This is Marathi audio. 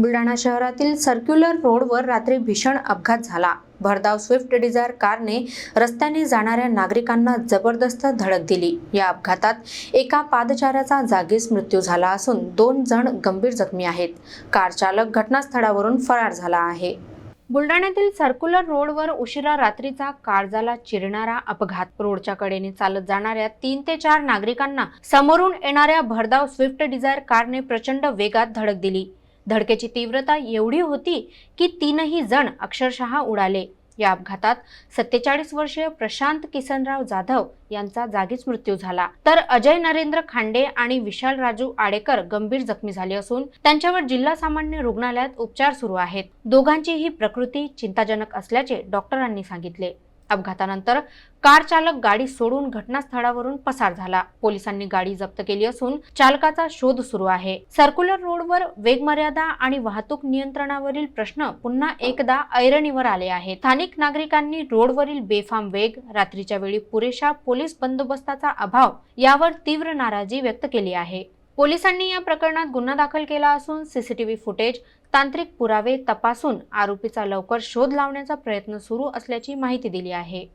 बुलढाणा शहरातील सर्क्युलर रोडवर रात्री भीषण अपघात झाला. भरधाव स्विफ्ट डिझायर कारने रस्त्याने जाणाऱ्या नागरिकांना जबरदस्त धडक दिली. या अपघातात एका पादचाऱ्याचा जागीच मृत्यू झाला असून दोन जण गंभीर जखमी आहेत. कार चालक घटनास्थळावरून फरार झाला आहे. बुलढाण्यातील सर्क्युलर रोडवर उशिरा रात्रीचा काळजाला चिरणारा अपघात. रोडच्या कडेने चालत जाणाऱ्या तीन ते चार नागरिकांना समोरून येणाऱ्या भरधाव स्विफ्ट डिझायर कारने प्रचंड वेगात धडक दिली. धडकेची तीव्रता एवढी होती की तीनही जण अक्षरशः उडाले. या अपघातात सत्तेचाळीस वर्षीय प्रशांत किसनराव जाधव यांचा जागीच मृत्यू झाला. तर अजय नरेंद्र खांडे आणि विशाल राजू आडेकर गंभीर जखमी झाले असून त्यांच्यावर जिल्हा सामान्य रुग्णालयात उपचार सुरू आहेत. दोघांचीही प्रकृती चिंताजनक असल्याचे डॉक्टरांनी सांगितले. अपघातानंतर कार चालक गाडी सोडून घटनास्थळावरून पसार झाला. पोलिसांनी गाडी जप्त केली असून चालकाचा शोध सुरू आहे. सर्क्युलर रोडवर वेगमर्यादा आणि वाहतूक नियंत्रणावरील प्रश्न पुन्हा एकदा ऐरणीवर आले आहेत. स्थानिक नागरिकांनी रोडवरील बेफाम वेग रात्रीच्या वेळी पुरेशा पोलीस बंदोबस्ताचा अभाव यावर तीव्र नाराजी व्यक्त केली आहे. पोलिसांनी या प्रकरणात गुन्हा दाखल केला असून सीसीटीव्ही फुटेज तांत्रिक पुरावे तपासून आरोपीचा लवकर शोध लावण्याचा प्रयत्न सुरू असल्याची माहिती दिली आहे.